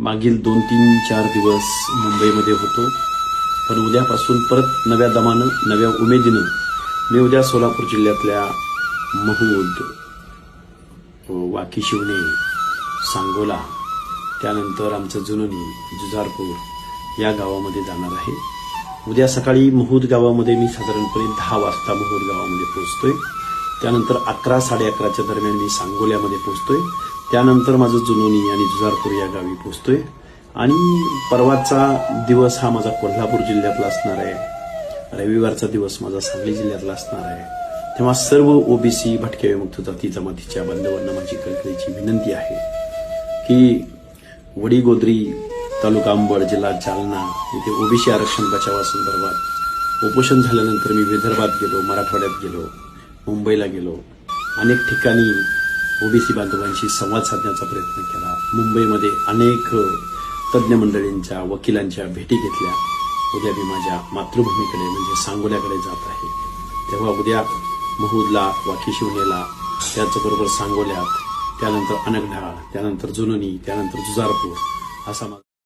मागील दोन तीन चार दिवस मुंबईमध्ये होतो. पण उद्यापासून परत नव्या दमानं नव्या उमेदीनं मी उद्या सोलापूर जिल्ह्यातल्या महूद वाकी शिवणे सांगोला त्यानंतर आमचं जुनोनी जुजारपूर या गावामध्ये जाणार आहे. उद्या सकाळी महूद गावामध्ये मी साधारणपणे दहा वाजता महूद गावामध्ये पोहोचतोय. त्यानंतर अकरा साडे अकराच्या दरम्यान मी सांगोल्यामध्ये पोहोचतोय. त्यानंतर माझं जुनोनी आणि जुजारपूर या गावी पोचतोय. आणि परवाचा दिवस हा माझा कोल्हापूर जिल्ह्यातला असणार आहे. रविवारचा दिवस माझा सांगली जिल्ह्यातला असणार आहे. तेव्हा सर्व ओबीसी भटक्या विमुक्त जाती जमातीच्या बांधवांना माझी कळकळीची विनंती आहे की वडीगोद्री तालुका अंबड जिल्हा जालना इथे ओबीसी आरक्षण बचावासंदर्भात उपोषण झाल्यानंतर मी विदर्भात गेलो मराठवाड्यात गेलो मुंबईला गेलो. अनेक ठिकाणी ओबीसी बांधवांशी संवाद साधण्याचा प्रयत्न केला. मुंबईमध्ये अनेक तज्ज्ञ मंडळींच्या वकिलांच्या भेटी घेतल्या. उद्या मी माझ्या मातृभूमीकडे म्हणजे सांगोल्याकडे जात आहे. तेव्हा उद्या महूदला वाकीशिवनेला त्याचबरोबर सांगोल्यात त्यानंतर अनगढा त्यानंतर जुननी त्यानंतर जुजारपूर असा